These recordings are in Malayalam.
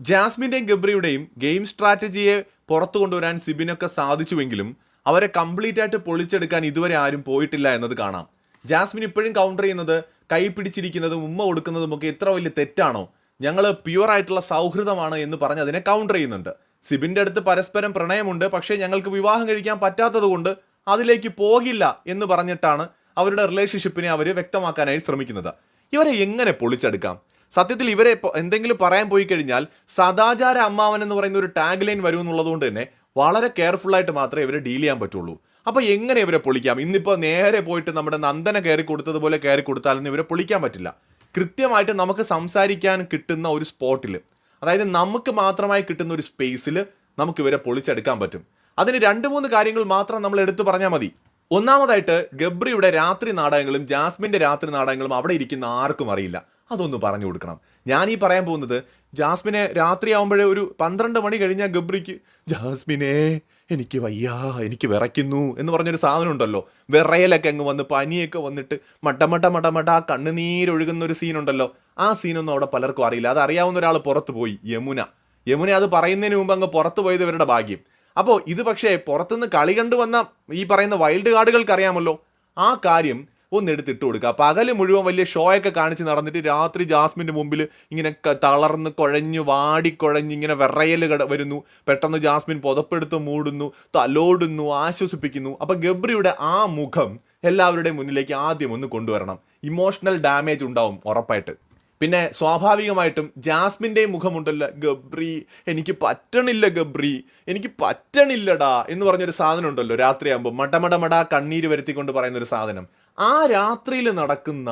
ജാസ്മിന്റെയും ഗബ്രിയുടെയും ഗെയിം സ്ട്രാറ്റജിയെ പുറത്തു കൊണ്ടുവരാൻ സിബിനൊക്കെ സാധിച്ചുവെങ്കിലും അവരെ കംപ്ലീറ്റ് ആയിട്ട് പൊളിച്ചെടുക്കാൻ ഇതുവരെ ആരും പോയിട്ടില്ല എന്നത് കാണാം. ജാസ്മിൻ ഇപ്പോഴും കൗണ്ടർ ചെയ്യുന്നത് കൈ പിടിച്ചിരിക്കുന്നതും ഉമ്മ കൊടുക്കുന്നതും ഒക്കെ എത്ര വലിയ തെറ്റാണോ? ഞങ്ങൾ പ്യുവർ ആയിട്ടുള്ള സൗഹൃദമാണ് എന്ന് പറഞ്ഞ് അതിനെ കൗണ്ടർ ചെയ്യുന്നുണ്ട്. സിബിന്റെ അടുത്ത് പരസ്പരം പ്രണയമുണ്ട് പക്ഷേ ഞങ്ങൾക്ക് വിവാഹം കഴിക്കാൻ പറ്റാത്തതുകൊണ്ട് അതിലേക്ക് പോകില്ല എന്ന് പറഞ്ഞിട്ടാണ് അവരുടെ റിലേഷൻഷിപ്പിനെ അവർ വ്യക്തമാക്കാനായി ശ്രമിക്കുന്നത്. ഇവരെ എങ്ങനെ പൊളിച്ചെടുക്കാം? സത്യത്തിൽ ഇവരെ എന്തെങ്കിലും പറയാൻ പോയി കഴിഞ്ഞാൽ സദാചാര അമ്മാവൻ എന്ന് പറയുന്ന ഒരു ടാഗ് ലൈൻ വരും എന്നുള്ളതുകൊണ്ട് തന്നെ വളരെ കെയർഫുള്ളായിട്ട് മാത്രമേ ഇവരെ ഡീൽ ചെയ്യാൻ പറ്റുള്ളൂ. അപ്പോൾ എങ്ങനെ ഇവരെ പൊളിക്കാം? ഇന്നിപ്പോ നേരെ പോയിട്ട് നമ്മുടെ നന്ദന കയറി കൊടുത്തതുപോലെ കയറി കൊടുത്താലൊന്നും ഇവരെ പൊളിക്കാൻ പറ്റില്ല. കൃത്യമായിട്ട് നമുക്ക് സംസാരിക്കാൻ കിട്ടുന്ന ഒരു സ്പോട്ടിൽ അതായത് നമുക്ക് മാത്രമായി കിട്ടുന്ന ഒരു സ്പേസിൽ നമുക്ക് ഇവരെ പൊളിച്ചെടുക്കാൻ പറ്റും. അതിന് രണ്ട് മൂന്ന് കാര്യങ്ങൾ മാത്രം നമ്മൾ എടുത്തു പറഞ്ഞാൽ മതി. ഒന്നാമതായിട്ട് ഗബ്രിയുടെ രാത്രി നാടകങ്ങളും ജാസ്മിന്റെ രാത്രി നാടകങ്ങളും അവിടെ ഇരിക്കുന്ന ആർക്കും അറിയില്ല. അതൊന്ന് പറഞ്ഞു കൊടുക്കണം. ഞാൻ ഈ പറയാൻ പോകുന്നത് ജാസ്മിനെ രാത്രി രാത്രിയാവുമ്പോഴേ ഒരു പന്ത്രണ്ട് മണി കഴിഞ്ഞാൽ ഗബ്രിക്ക് ജാസ്മിനെ എനിക്ക് വയ്യാ എനിക്ക് വിറയ്ക്കുന്നു എന്ന് പറഞ്ഞൊരു സാധനം ഉണ്ടല്ലോ വിറയലൊക്കെ അങ്ങ് വന്ന് പനിയൊക്കെ വന്നിട്ട് മട്ടമട്ട മട്ടമട്ട ആ കണ്ണുനീരൊഴുകുന്ന ഒരു സീനുണ്ടല്ലോ. ആ സീനൊന്നും അവിടെ പലർക്കും അറിയില്ല. അത് അറിയാവുന്ന ഒരാൾ പുറത്ത് പോയി യമുന. യമുന അത് പറയുന്നതിന് മുമ്പ് അങ്ങ് പുറത്ത് പോയത് ഇവരുടെ ഭാഗ്യം. അപ്പോൾ ഇത് പക്ഷേ പുറത്തുനിന്ന് കളി കണ്ടു വന്ന ഈ പറയുന്ന വൈൽഡ് കാർഡുകൾക്ക് അറിയാമല്ലോ. ആ കാര്യം ഒന്ന് എടുത്തിട്ട് കൊടുക്കുക. പകൽ മുഴുവൻ വലിയ ഷോയൊക്കെ കാണിച്ച് നടന്നിട്ട് രാത്രി ജാസ്മിന്റെ മുമ്പിൽ ഇങ്ങനെ തളർന്ന് കുഴഞ്ഞു വാടിക്കുഴഞ്ഞ് ഇങ്ങനെ വിറയൽ വരുന്നു. പെട്ടെന്ന് ജാസ്മിൻ പുതപ്പെടുത്ത് മൂടുന്നു തലോടുന്നു ആശ്വസിപ്പിക്കുന്നു. അപ്പം ഗബ്രിയുടെ ആ മുഖം എല്ലാവരുടെയും മുന്നിലേക്ക് ആദ്യം ഒന്ന് കൊണ്ടുവരണം. ഇമോഷണൽ ഡാമേജ് ഉണ്ടാവും ഉറപ്പായിട്ട്. പിന്നെ സ്വാഭാവികമായിട്ടും ജാസ്മിന്റെ മുഖമുണ്ടല്ലോ ഗബ്രി എനിക്ക് പറ്റണില്ല ഗബ്രി എനിക്ക് പറ്റണില്ലടാ എന്ന് പറഞ്ഞൊരു സാധനം ഉണ്ടല്ലോ രാത്രിയാകുമ്പോൾ മടമടമട കണ്ണീര് വരുത്തിക്കൊണ്ട് പറയുന്ന ഒരു സാധനം. ആ രാത്രിയിൽ നടക്കുന്ന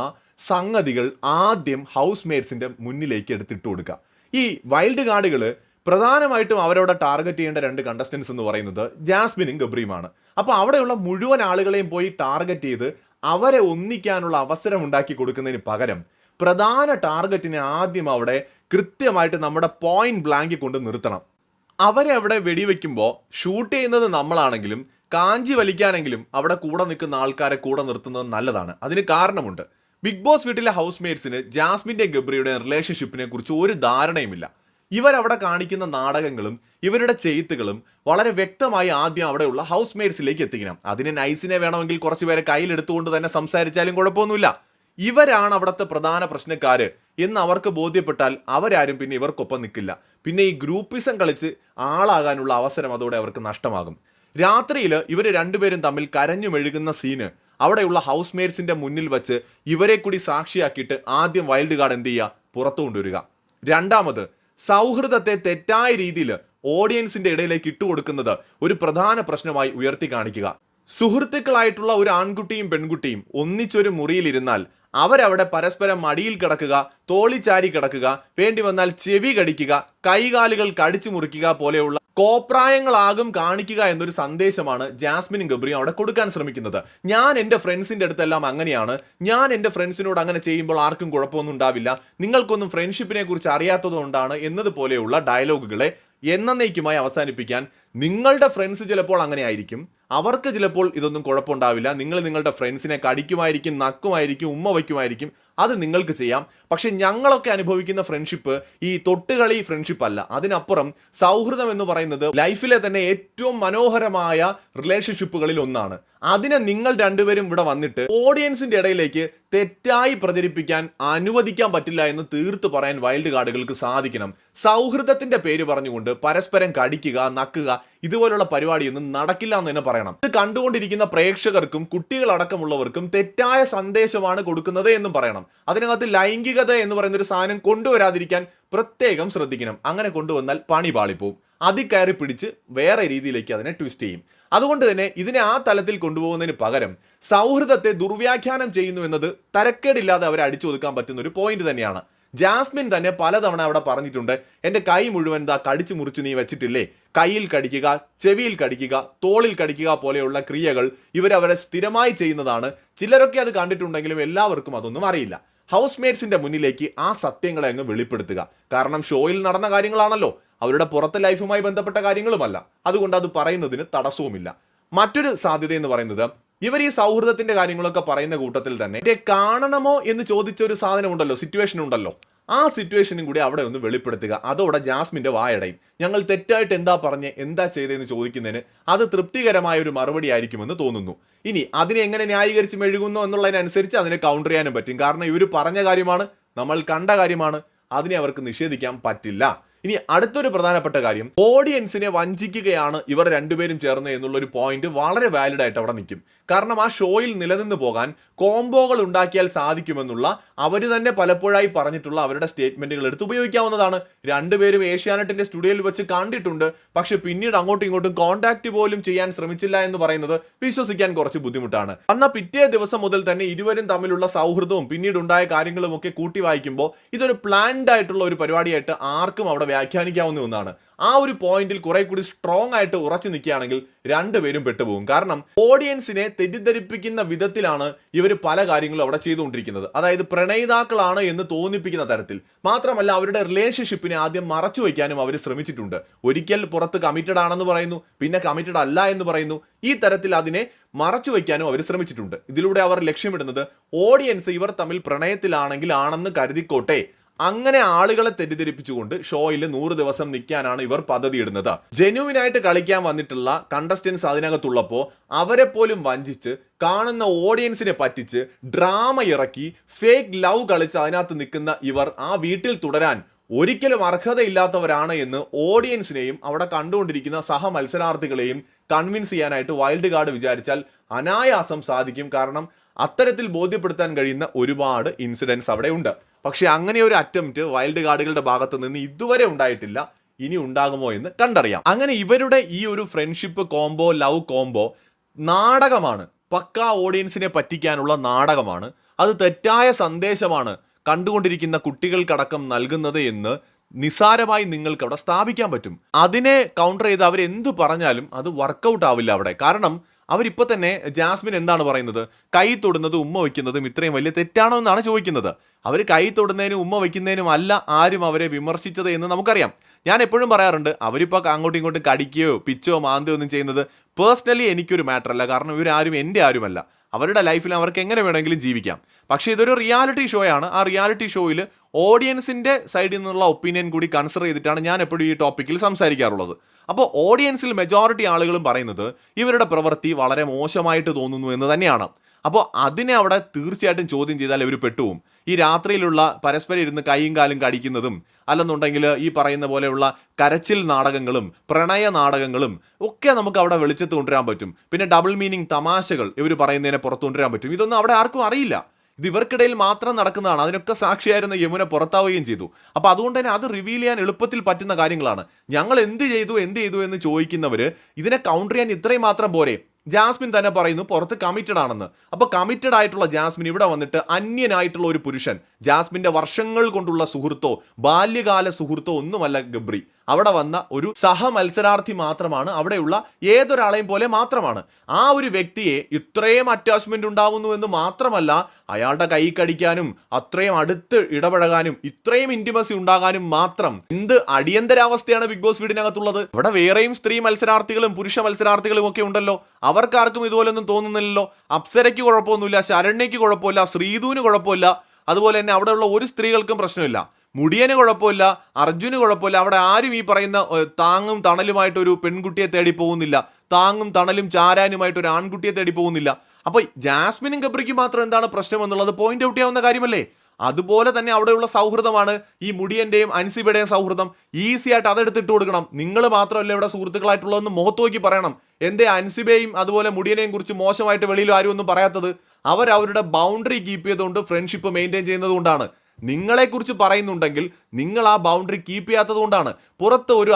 സംഗതികൾ ആദ്യം ഹൗസ് മെയ്ഡ്സിന്റെ മുന്നിലേക്ക് എടുത്തിട്ട് കൊടുക്കുക. ഈ വൈൽഡ് കാർഡുകൾ പ്രധാനമായിട്ടും അവരോട് ടാർഗറ്റ് ചെയ്യേണ്ട രണ്ട് കണ്ടസ്റ്റൻസ് എന്ന് പറയുന്നത് ജാസ്മിനും ഗബ്രിയുമാണ്. അപ്പോൾ അവിടെയുള്ള മുഴുവൻ ആളുകളെയും പോയി ടാർഗറ്റ് ചെയ്ത് അവരെ ഒന്നിക്കാനുള്ള അവസരം ഉണ്ടാക്കി കൊടുക്കുന്നതിന് പകരം പ്രധാന ടാർഗറ്റിനെ ആദ്യം അവിടെ കൃത്യമായിട്ട് നമ്മുടെ പോയിന്റ് ബ്ലാങ്കിൽ കൊണ്ട് നിർത്തണം. അവരെ അവിടെ വെടിവെക്കുമ്പോൾ ഷൂട്ട് ചെയ്യുന്നത് നമ്മളാണെങ്കിലും കാഞ്ചി വലിക്കാനെങ്കിലും അവിടെ കൂടെ നിൽക്കുന്ന ആൾക്കാരെ കൂടെ നിർത്തുന്നത് നല്ലതാണ്. അതിന് കാരണമുണ്ട്. ബിഗ് ബോസ് വീട്ടിലെ ഹൗസ് മേറ്റ്സിന് ജാസ്മിന്റെ ഗബ്രിയുടെ റിലേഷൻഷിപ്പിനെ കുറിച്ച് ഒരു ധാരണയുമില്ല. ഇവരവിടെ കാണിക്കുന്ന നാടകങ്ങളും ഇവരുടെ ചെയ്ത്തുകളും വളരെ വ്യക്തമായി ആദ്യം അവിടെയുള്ള ഹൗസ് മേറ്റ്സിലേക്ക് എത്തിക്കണം. അതിന് നൈസിനെ വേണമെങ്കിൽ കുറച്ച് പേരെ കയ്യിലെടുത്തുകൊണ്ട് തന്നെ സംസാരിച്ചാലും കുഴപ്പമൊന്നുമില്ല. ഇവരാണ് അവിടുത്തെ പ്രധാന പ്രശ്നക്കാര് എന്ന് അവർക്ക് ബോധ്യപ്പെട്ടാൽ അവരാരും പിന്നെ ഇവർക്കൊപ്പം നിൽക്കില്ല. പിന്നെ ഈ ഗ്രൂപ്പിസം കളിച്ച് ആളാകാനുള്ള അവസരം അതോടെ അവർക്ക് നഷ്ടമാകും. രാത്രിയിൽ ഇവർ രണ്ടുപേരും തമ്മിൽ കരഞ്ഞു മെഴുകുന്ന സീന് അവിടെയുള്ള ഹൗസ് മേറ്റ്സിന്റെ മുന്നിൽ വെച്ച് ഇവരെ കൂടി സാക്ഷിയാക്കിയിട്ട് ആദ്യം വൈൽഡ് കാർഡ് എന്ത് ചെയ്യുക? പുറത്തു കൊണ്ടുവരിക. രണ്ടാമത് സൗഹൃദത്തെ തെറ്റായ രീതിയിൽ ഓഡിയൻസിന്റെ ഇടയിലേക്ക് ഇട്ടുകൊടുക്കുന്നത് ഒരു പ്രധാന പ്രശ്നമായി ഉയർത്തി കാണിക്കുക. സുഹൃത്തുക്കളായിട്ടുള്ള ഒരു ആൺകുട്ടിയും പെൺകുട്ടിയും ഒന്നിച്ചൊരു മുറിയിലിരുന്നാൽ അവരവിടെ പരസ്പരം മടിയിൽ കിടക്കുക തോളിച്ചാരി കിടക്കുക വേണ്ടി വന്നാൽ ചെവി കടിക്കുക കൈകാലുകൾ കടിച്ചു മുറിക്കുക പോലെയുള്ള കോപ്രായങ്ങളാകും കാണിക്കുക എന്നൊരു സന്ദേശമാണ് ജാസ്മിനും ഗബ്രിയും അവിടെ കൊടുക്കാൻ ശ്രമിക്കുന്നത്. ഞാൻ എന്റെ ഫ്രണ്ട്സിന്റെ അടുത്തെല്ലാം അങ്ങനെയാണ്. ഞാൻ എന്റെ ഫ്രണ്ട്സിനോട് അങ്ങനെ ചെയ്യുമ്പോൾ ആർക്കും കുഴപ്പമൊന്നും ഉണ്ടാവില്ല. നിങ്ങൾക്കൊന്നും ഫ്രണ്ട്ഷിപ്പിനെ കുറിച്ച് അറിയാത്തതുകൊണ്ടാണ് എന്നതുപോലെയുള്ള ഡയലോഗുകളെ എന്നേക്കുമായി അവസാനിപ്പിക്കാൻ നിങ്ങളുടെ ഫ്രണ്ട്സ് ചിലപ്പോൾ അങ്ങനെ ആയിരിക്കും. അവർക്ക് ചിലപ്പോൾ ഇതൊന്നും കുഴപ്പമുണ്ടാവില്ല. നിങ്ങൾ നിങ്ങളുടെ ഫ്രണ്ട്സിനെ കടിക്കുമായിരിക്കും നക്കുമായിരിക്കും ഉമ്മ വയ്ക്കുമായിരിക്കും. അത് നിങ്ങൾക്ക് ചെയ്യാം. പക്ഷെ ഞങ്ങളൊക്കെ അനുഭവിക്കുന്ന ഫ്രണ്ട്ഷിപ്പ് ഈ തൊട്ടുകളി ഫ്രണ്ട്ഷിപ്പ് അല്ല. അതിനപ്പുറം സൗഹൃദം എന്ന് പറയുന്നത് ലൈഫിലെ തന്നെ ഏറ്റവും മനോഹരമായ റിലേഷൻഷിപ്പുകളിൽ ഒന്നാണ്. അതിനെ നിങ്ങൾ രണ്ടുപേരും ഇവിടെ വന്നിട്ട് ഓഡിയൻസിന്റെ ഇടയിലേക്ക് തെറ്റായി പ്രചരിപ്പിക്കാൻ അനുവദിക്കാൻ പറ്റില്ല എന്ന് തീർത്തു പറയാൻ വൈൽഡ് കാർഡുകൾക്ക് സാധിക്കണം. സൗഹൃദത്തിന്റെ പേര് പറഞ്ഞുകൊണ്ട് പരസ്പരം കടിക്കുക നക്കുക ഇതുപോലുള്ള പരിപാടിയൊന്നും നടക്കില്ല എന്ന് തന്നെ പറയണം. ഇത് കണ്ടുകൊണ്ടിരിക്കുന്ന പ്രേക്ഷകർക്കും കുട്ടികളടക്കമുള്ളവർക്കും തെറ്റായ സന്ദേശമാണ് കൊടുക്കുന്നത് എന്നും പറയണം. അതിനകത്ത് ലൈംഗികത എന്ന് പറയുന്ന ഒരു സാധനം കൊണ്ടുവരാതിരിക്കാൻ പ്രത്യേകം ശ്രദ്ധിക്കണം. അങ്ങനെ കൊണ്ടുവന്നാൽ പണി പാളിപ്പോവും. അതി കയറി പിടിച്ച് വേറെ രീതിയിലേക്ക് അതിനെ ട്വിസ്റ്റ് ചെയ്യും. അതുകൊണ്ട് തന്നെ ഇതിനെ ആ തലത്തിൽ കൊണ്ടുപോകുന്നതിന് പകരം സൗഹൃദത്തെ ദുർവ്യാഖ്യാനം ചെയ്യുന്നു എന്നത് തരക്കേടില്ലാതെ അവരെ അടിച്ചൊതുക്കാൻ പറ്റുന്ന ഒരു പോയിന്റ് തന്നെയാണ്. ജാസ്മിൻ തന്നെ പലതവണ അവിടെ പറഞ്ഞിട്ടുണ്ട് എന്റെ കൈ മുഴുവൻ ദാ കടിച്ചു മുറിച്ച് നീ വെച്ചിട്ടില്ലേ? കയ്യിൽ കടിക്കുക ചെവിയിൽ കടിക്കുക തോളിൽ കടിക്കുക പോലെയുള്ള ക്രിയകൾ ഇവരവരെ സ്ഥിരമായി ചെയ്യുന്നതാണ്. ചിലരൊക്കെ അത് കണ്ടിട്ടുണ്ടെങ്കിലും എല്ലാവർക്കും അതൊന്നും അറിയില്ല. ഹൗസ് മേറ്റ്സിന്റെ മുന്നിലേക്ക് ആ സത്യങ്ങളെ അങ്ങ് വെളിപ്പെടുത്തുക. കാരണം ഷോയിൽ നടന്ന കാര്യങ്ങളാണല്ലോ. അവരുടെ പുറത്തെ ലൈഫുമായി ബന്ധപ്പെട്ട കാര്യങ്ങളുമല്ല. അതുകൊണ്ട് അത് പറയുന്നതിന് തടസ്സവുമില്ല. മറ്റൊരു സാധ്യത എന്ന് പറയുന്നത് ഇവർ ഈ സൗഹൃദത്തിന്റെ കാര്യങ്ങളൊക്കെ പറയുന്ന കൂട്ടത്തിൽ തന്നെ "ഇതെ കാണണമോ എന്ന് ചോദിച്ച ഒരു സാധനം ഉണ്ടല്ലോ സിറ്റുവേഷൻ ഉണ്ടല്ലോ ആ സിറ്റുവേഷനും കൂടി അവിടെ ഒന്ന് വെളിപ്പെടുത്തുക. അതോടെ ജാസ്മിന്റെ വായടയും. ഞങ്ങൾ തെറ്റായിട്ട് എന്താ പറഞ്ഞ് എന്താ ചെയ്തതെന്ന് ചോദിക്കുന്നതിന് അത് തൃപ്തികരമായ ഒരു മറുപടി ആയിരിക്കുമെന്ന് തോന്നുന്നു. ഇനി അതിനെ എങ്ങനെ ന്യായീകരിച്ച് മെഴുകുന്നു എന്നുള്ളതിനനുസരിച്ച് അതിനെ കൗണ്ടർ ചെയ്യാനും പറ്റും. കാരണം ഇവർ പറഞ്ഞ കാര്യമാണ് നമ്മൾ കണ്ട കാര്യമാണ്. അതിനെ അവർക്ക് നിഷേധിക്കാൻ പറ്റില്ല. ഇനി അടുത്തൊരു പ്രധാനപ്പെട്ട കാര്യം ഓഡിയൻസിനെ വഞ്ചിക്കുകയാണ് ഇവർ രണ്ടുപേരും ചേർന്ന് എന്നുള്ള ഒരു പോയിന്റ് വളരെ വാലിഡ് ആയിട്ട് അവിടെ നിൽക്കും. കാരണം ആ ഷോയിൽ നിലനിന്ന് പോകാൻ കോംബോകൾ ഉണ്ടാക്കിയാൽ സാധിക്കുമെന്നുള്ള അവർ തന്നെ പലപ്പോഴായി പറഞ്ഞിട്ടുള്ള അവരുടെ സ്റ്റേറ്റ്മെന്റുകൾ എടുത്ത് ഉപയോഗിക്കാവുന്നതാണ്. രണ്ടുപേരും ഏഷ്യാനെറ്റിന്റെ സ്റ്റുഡിയോയിൽ വെച്ച് കണ്ടിട്ടുണ്ട്. പക്ഷെ പിന്നീട് അങ്ങോട്ടും ഇങ്ങോട്ടും കോൺടാക്ട് പോലും ചെയ്യാൻ ശ്രമിച്ചില്ല എന്ന് പറയുന്നത് വിശ്വസിക്കാൻ കുറച്ച് ബുദ്ധിമുട്ടാണ്. അന്ന പിറ്റേ ദിവസം മുതൽ തന്നെ ഇരുവരും തമ്മിലുള്ള സൗഹൃദവും പിന്നീട് ഉണ്ടായ കാര്യങ്ങളും ഒക്കെ കൂട്ടി വായിക്കുമ്പോൾ ഇതൊരു പ്ലാൻഡ് ആയിട്ടുള്ള ഒരു പരിപാടിയായിട്ട് ആർക്കും അവിടെ വ്യാഖ്യാനിക്കാവുന്ന ഒന്നാണ്. ആ ഒരു പോയിന്റിൽ കുറെ കൂടി സ്ട്രോങ് ആയിട്ട് ഉറച്ചു നിൽക്കുകയാണെങ്കിൽ രണ്ടുപേരും പെട്ടുപോകും. കാരണം ഓഡിയൻസിനെ തെറ്റിദ്ധരിപ്പിക്കുന്ന വിധത്തിലാണ് ഇവർ പല കാര്യങ്ങളും അവിടെ ചെയ്തുകൊണ്ടിരിക്കുന്നത്. അതായത് പ്രണയിതാക്കളാണ് എന്ന് തോന്നിപ്പിക്കുന്ന തരത്തിൽ. മാത്രമല്ല അവരുടെ റിലേഷൻഷിപ്പിനെ ആദ്യം മറച്ചു വയ്ക്കാനും അവർ ശ്രമിച്ചിട്ടുണ്ട്. ഒരിക്കൽ പുറത്ത് കമ്മിറ്റഡ് ആണെന്ന് പറയുന്നു പിന്നെ കമ്മിറ്റഡ് അല്ല എന്ന് പറയുന്നു. ഈ തരത്തിൽ അതിനെ മറച്ചു വയ്ക്കാനും അവർ ശ്രമിച്ചിട്ടുണ്ട്. ഇതിലൂടെ അവർ ലക്ഷ്യമിടുന്നത് ഓഡിയൻസ് ഇവർ തമ്മിൽ പ്രണയത്തിലാണെങ്കിൽ ആണെന്ന് കരുതിക്കോട്ടെ. അങ്ങനെ ആളുകളെ തെറ്റിദ്ധരിപ്പിച്ചുകൊണ്ട് ഷോയിൽ നൂറ് ദിവസം നിൽക്കാനാണ് ഇവർ പദ്ധതി ഇടുന്നത് ജെന്യുവിനായിട്ട് കളിക്കാൻ വന്നിട്ടുള്ള കണ്ടസ്റ്റൻസ് അതിനകത്തുള്ളപ്പോൾ അവരെ പോലും വഞ്ചിച്ച് കാണുന്ന ഓഡിയൻസിനെ പറ്റിച്ച് ഡ്രാമ ഇറക്കി ഫേക്ക് ലവ് കളിച്ച് അതിനകത്ത് നിൽക്കുന്ന ഇവർ ആ വീട്ടിൽ തുടരാൻ ഒരിക്കലും അർഹതയില്ലാത്തവരാണ് എന്ന് ഓഡിയൻസിനെയും അവിടെ കണ്ടുകൊണ്ടിരിക്കുന്ന സഹ മത്സരാർത്ഥികളെയും കൺവിൻസ് ചെയ്യാനായിട്ട് വൈൽഡ് കാർഡ് വിചാരിച്ചാൽ അനായാസം സാധിക്കും. കാരണം അത്തരത്തിൽ ബോധ്യപ്പെടുത്താൻ കഴിയുന്ന ഒരുപാട് ഇൻസിഡൻസ് അവിടെ ഉണ്ട്. പക്ഷെ അങ്ങനെ ഒരു അറ്റംപ്റ്റ് വൈൽഡ് കാർഡുകളുടെ ഭാഗത്ത് നിന്ന് ഇതുവരെ ഉണ്ടായിട്ടില്ല. ഇനി ഉണ്ടാകുമോ എന്ന് കണ്ടറിയാം. അങ്ങനെ ഇവരുടെ ഈ ഒരു ഫ്രണ്ട്ഷിപ്പ് കോംബോ ലവ് കോംബോ നാടകമാണ്. പക്ക ഓഡിയൻസിനെ പറ്റിക്കാനുള്ള നാടകമാണ്. അത് തെറ്റായ സന്ദേശമാണ് കണ്ടുകൊണ്ടിരിക്കുന്ന കുട്ടികൾക്കടക്കം നൽകുന്നത് എന്ന് നിസാരമായി നിങ്ങൾക്ക് അവിടെ സ്ഥാപിക്കാൻ പറ്റും. അതിനെ കൗണ്ടർ ചെയ്ത് അവർ എന്തു പറഞ്ഞാലും അത് വർക്കൗട്ട് ആവില്ല അവിടെ. കാരണം അവരിപ്പോൾ തന്നെ ജാസ്മിൻ എന്താണ് പറയുന്നത്? കൈ തൊടുന്നതും ഉമ്മ വയ്ക്കുന്നതും ഇത്രയും വലിയ തെറ്റാണോ എന്നാണ് ചോദിക്കുന്നത്. അവർ കൈ തൊടുന്നതിനും ഉമ്മ വയ്ക്കുന്നതിനും അല്ല ആരും അവരെ വിമർശിച്ചത് എന്ന് നമുക്കറിയാം. ഞാൻ എപ്പോഴും പറയാറുണ്ട് അവരിപ്പോൾ അങ്ങോട്ടും ഇങ്ങോട്ടും കടിക്കുകയോ പിച്ചോ മാന്തയോ ഒന്നും ചെയ്യുന്നത് പേഴ്സണലി എനിക്കൊരു മാറ്റർ അല്ല. കാരണം ഇവരാരും എന്റെ ആരുമല്ല. അവരുടെ ലൈഫിൽ അവർക്ക് എങ്ങനെ വേണമെങ്കിലും ജീവിക്കാം. പക്ഷേ ഇതൊരു റിയാലിറ്റി ഷോയാണ് ആ റിയാലിറ്റി ഷോയിൽ ഓഡിയൻസിന്റെ സൈഡിൽ നിന്നുള്ള ഒപ്പീനിയൻ കൂടി കൺസിഡർ ചെയ്തിട്ടാണ് ഞാൻ എപ്പോഴും ഈ ടോപ്പിക്കിൽ സംസാരിക്കാറുള്ളത്. അപ്പോൾ ഓഡിയൻസിൽ മെജോറിറ്റി ആളുകളും പറയുന്നത് ഇവരുടെ പ്രവൃത്തി വളരെ മോശമായിട്ട് തോന്നുന്നു എന്ന് തന്നെയാണ്. അപ്പോൾ അതിനെ അവിടെ തീർച്ചയായിട്ടും ചോദ്യം ചെയ്താൽ ഇവർ പെട്ടുപോകും ഈ രാത്രിയിലുള്ള പരസ്പരം ഇരുന്ന് കൈയും കാലും കടിക്കുന്നതും അല്ലെന്നുണ്ടെങ്കിൽ ഈ പറയുന്ന പോലെയുള്ള കരച്ചിൽ നാടകങ്ങളും പ്രണയ നാടകങ്ങളും ഒക്കെ നമുക്ക് അവിടെ വെളിച്ചത്ത് കൊണ്ടുവരാൻ പറ്റും. പിന്നെ ഡബിൾ മീനിങ് തമാശകൾ ഇവർ പറയുന്നതിനെ പുറത്തു കൊണ്ടുവരാൻ പറ്റും. ഇതൊന്നും അവിടെ ആർക്കും അറിയില്ല. ഇത് ഇവർക്കിടയിൽ മാത്രം നടക്കുന്നതാണ്. അതിനൊക്കെ സാക്ഷിയായിരുന്ന യമുന പുറത്താവുകയും ചെയ്തു. അപ്പോൾ അതുകൊണ്ട് തന്നെ അത് റിവീൽ ചെയ്യാൻ എളുപ്പത്തിൽ പറ്റുന്ന കാര്യങ്ങളാണ്. ഞങ്ങൾ എന്ത് ചെയ്തു എന്ത് ചെയ്തു എന്ന് ചോദിക്കുന്നവർ ഇതിനെ കൗണ്ടർ ചെയ്യാൻ ഇത്രയും മാത്രം പോരെ. ജാസ്മിൻ തന്നെ പറയുന്നു പുറത്ത് കമ്മിറ്റഡ് ആണെന്ന്. അപ്പോൾ കമ്മിറ്റഡ് ആയിട്ടുള്ള ജാസ്മിൻ ഇവിടെ വന്നിട്ട് അന്യനായിട്ടുള്ള ഒരു പുരുഷൻ ജാസ്മിന്റെ വർഷങ്ങൾ കൊണ്ടുള്ള സുഹൃത്തോ ബാല്യകാല സുഹൃത്തോ ഒന്നുമല്ല ഗബ്രി. അവിടെ വന്ന ഒരു സഹ മത്സരാർത്ഥി മാത്രമാണ്. അവിടെയുള്ള ഏതൊരാളെയും പോലെ മാത്രമാണ്. ആ ഒരു വ്യക്തിയെ ഇത്രയും അറ്റാച്ച്മെന്റ് ഉണ്ടാവുന്നു എന്ന് മാത്രമല്ല അയാളുടെ കൈ കടിക്കാനും അത്രയും അടുത്ത് ഇടപഴകാനും ഇത്രയും ഇന്റിമസി ഉണ്ടാകാനും മാത്രം എന്ത് അടിയന്തരാവസ്ഥയാണ് ബിഗ് ബോസ് വീടിനകത്തുള്ളത്? ഇവിടെ വേറെയും സ്ത്രീ മത്സരാർത്ഥികളും പുരുഷ മത്സരാർത്ഥികളും ഒക്കെ ഉണ്ടല്ലോ. അവർക്കാർക്കും ഇതുപോലൊന്നും തോന്നുന്നില്ലല്ലോ. അപ്സരയ്ക്ക് കുഴപ്പമൊന്നുമില്ല ശരണ്യയ്ക്ക് കുഴപ്പമില്ല ശ്രീധുവിന് കുഴപ്പമില്ല. അതുപോലെ തന്നെ അവിടെയുള്ള ഒരു സ്ത്രീകൾക്കും പ്രശ്നമില്ല. മുടിയന് കുഴപ്പമില്ല അർജുന് കുഴപ്പമില്ല. അവിടെ ആരും ഈ പറയുന്ന താങ്ങും തണലുമായിട്ട് ഒരു പെൺകുട്ടിയെ തേടി പോകുന്നില്ല. താങ്ങും തണലും ചാരാനുമായിട്ട് ഒരു ആൺകുട്ടിയെ തേടി പോകുന്നില്ല. അപ്പോൾ ജാസ്മിനും ഗബ്രിക്കും മാത്രം എന്താണ് പ്രശ്നം എന്നുള്ളത് പോയിന്റ് ഔട്ട് ചെയ്യാവുന്ന കാര്യമല്ലേ? അതുപോലെ തന്നെ അവിടെയുള്ള സൗഹൃദമാണ് ഈ മുടിയന്റെയും അൻസിബയുടെയും സൗഹൃദം. ഈസി ആയിട്ട് അതെടുത്തിട്ട് കൊടുക്കണം. നിങ്ങൾ മാത്രമല്ല ഇവിടെ സുഹൃത്തുക്കളായിട്ടുള്ളതെന്ന് മുഖത്ത് നോക്കി പറയണം. എന്തേ അൻസിബയും അതുപോലെ മുടിയനെയും കുറിച്ച് മോശമായിട്ട് വെളിയിൽ ആരും ഒന്നും പറയാത്തത്? അവർ അവരുടെ ബൗണ്ടറി കീപ്പ് ചെയ്തുകൊണ്ട് ഫ്രണ്ട്ഷിപ്പ് മെയിന്റെയിൻ ചെയ്യുന്നത് കൊണ്ടാണ്. നിങ്ങളെക്കുറിച്ച് പറയുന്നുണ്ടെങ്കിൽ നിങ്ങൾ ആ ബൗണ്ടറി കീപ്പ് ചെയ്യാത്തത് കൊണ്ടാണ്. പുറത്ത് ഒരു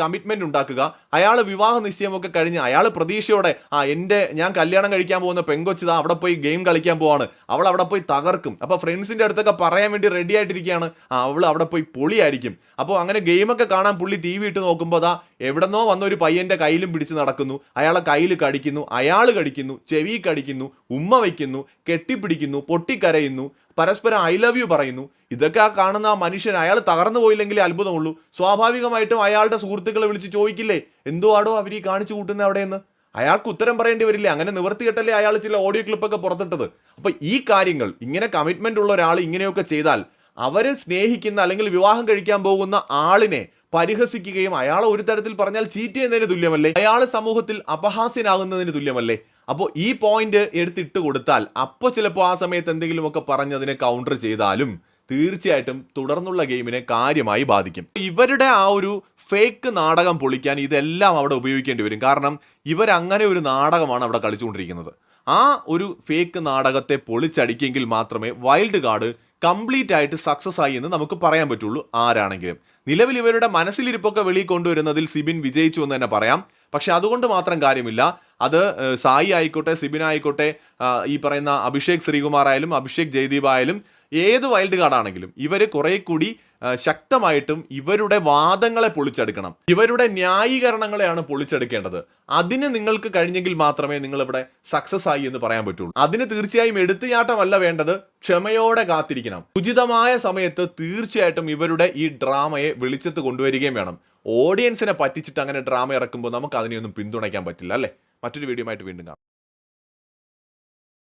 കമ്മിറ്റ്മെന്റ് ഉണ്ടാക്കുക. അയാൾ വിവാഹ നിശ്ചയമൊക്കെ കഴിഞ്ഞ് അയാൾ പ്രതീക്ഷയോടെ ആ എന്റെ ഞാൻ കല്യാണം കഴിക്കാൻ പോകുന്ന പെങ്കൊച്ചിതാ അവിടെ പോയി ഗെയിം കളിക്കാൻ പോവാണ്. അവൾ അവിടെ പോയി തകർക്കും. അപ്പോൾ ഫ്രണ്ട്സിന്റെ അടുത്തൊക്കെ പറയാൻ വേണ്ടി റെഡി ആയിട്ടിരിക്കുകയാണ്. ആ അവൾ അവിടെ പോയി പൊളിയായിരിക്കും. അപ്പോൾ അങ്ങനെ ഗെയിമൊക്കെ കാണാൻ പുള്ളി ടി വി ഇട്ട് നോക്കുമ്പോൾ അതാ എവിടെന്നോ വന്ന ഒരു പയ്യന്റെ കയ്യിലും പിടിച്ച് നടക്കുന്നു. അയാളെ കയ്യിൽ കടിക്കുന്നു അയാൾ കടിക്കുന്നു ചെവി കടിക്കുന്നു ഉമ്മ വയ്ക്കുന്നു കെട്ടിപ്പിടിക്കുന്നു പൊട്ടിക്കരയുന്നു. പരസ്പരം ഐ ലവ് യു പറയുന്നു. ഇതൊക്കെ ആ കാണുന്ന ആ മനുഷ്യൻ അയാൾ തകർന്നു പോയില്ലെങ്കിലേ അത്ഭുതമുള്ളൂ. സ്വാഭാവികമായിട്ടും അയാളുടെ സുഹൃത്തുക്കളെ വിളിച്ച് ചോദിക്കില്ലേ എന്തോ ആടോ അവർ ഈ കാണിച്ചു കൂട്ടുന്നത് അവിടെയെന്ന്? അയാൾക്ക് ഉത്തരം പറയേണ്ടി വരില്ലേ. അങ്ങനെ നിവർത്തി കെട്ടല്ലേ അയാൾ ചില ഓഡിയോ ക്ലിപ്പൊക്കെ പുറത്തിട്ടത്. അപ്പോൾ ഈ കാര്യങ്ങൾ ഇങ്ങനെ കമ്മിറ്റ്മെന്റ് ഉള്ള ഒരാൾ ഇങ്ങനെയൊക്കെ ചെയ്താൽ അവരെ സ്നേഹിക്കുന്ന അല്ലെങ്കിൽ വിവാഹം കഴിക്കാൻ പോകുന്ന ആളിനെ പരിഹസിക്കുകയും അയാളെ ഒരു തരത്തിൽ പറഞ്ഞാൽ ചീറ്റ് ചെയ്യുന്നതിന് തുല്യമല്ലേ? അയാൾ സമൂഹത്തിൽ അപഹാസ്യനാകുന്നതിന് തുല്യമല്ലേ? അപ്പോൾ ഈ പോയിന്റ് എടുത്തിട്ട് കൊടുത്താൽ അപ്പോൾ ചിലപ്പോൾ ആ സമയത്ത് എന്തെങ്കിലുമൊക്കെ പറഞ്ഞതിനെ കൗണ്ടർ ചെയ്താലും തീർച്ചയായിട്ടും തുടർന്നുള്ള ഗെയിമിനെ കാര്യമായി ബാധിക്കും. ഇവരുടെ ആ ഒരു ഫേക്ക് നാടകം പൊളിക്കാൻ ഇതെല്ലാം അവിടെ ഉപയോഗിക്കേണ്ടി വരും. കാരണം ഇവരങ്ങനെ ഒരു നാടകമാണ് അവിടെ കളിച്ചുകൊണ്ടിരിക്കുന്നത്. ആ ഒരു ഫേക്ക് നാടകത്തെ പൊളിച്ചടിക്കെങ്കിൽ മാത്രമേ വൈൽഡ് കാർഡ് കംപ്ലീറ്റ് ആയിട്ട് സക്സസ് ആയി എന്ന് നമുക്ക് പറയാൻ പറ്റുള്ളൂ ആരാണെങ്കിലും. നിലവിൽ ഇവരുടെ മനസ്സിലിരിപ്പൊക്കെ വെളിയിൽ കൊണ്ടുവരുന്നതിൽ സിബിൻ വിജയിച്ചു എന്ന് തന്നെ പറയാം. പക്ഷെ അതുകൊണ്ട് മാത്രം കാര്യമില്ല. അത് സായി ആയിക്കോട്ടെ സിബിൻ ആയിക്കോട്ടെ ഈ പറയുന്ന അഭിഷേക് ശ്രീകുമാർ ആയാലും അഭിഷേക് ജയ്ദീപ് ആയാലും ഏത് വൈൽഡ് കാർഡാണെങ്കിലും ഇവർ കുറെ കൂടി ശക്തമായിട്ടും ഇവരുടെ വാദങ്ങളെ പൊളിച്ചെടുക്കണം. ഇവരുടെ ന്യായീകരണങ്ങളെയാണ് പൊളിച്ചെടുക്കേണ്ടത്. അതിന് നിങ്ങൾക്ക് കഴിഞ്ഞെങ്കിൽ മാത്രമേ നിങ്ങൾ ഇവിടെ സക്സസ് ആയി എന്ന് പറയാൻ പറ്റുള്ളൂ. അതിന് തീർച്ചയായും എടുത്തുചാട്ടമല്ല വേണ്ടത് ക്ഷമയോടെ കാത്തിരിക്കണം. ഉചിതമായ സമയത്ത് തീർച്ചയായിട്ടും ഇവരുടെ ഈ ഡ്രാമയെ വെളിച്ചത്ത് കൊണ്ടുവരികയും വേണം. ഓഡിയൻസിനെ പറ്റിച്ചിട്ട് അങ്ങനെ ഡ്രാമ ഇറക്കുമ്പോൾ നമുക്ക് അതിനെയൊന്നും പിന്തുണയ്ക്കാൻ പറ്റില്ല അല്ലേ? മറ്റൊരു വീഡിയോ ആയിട്ട് വീണ്ടും കാണാം.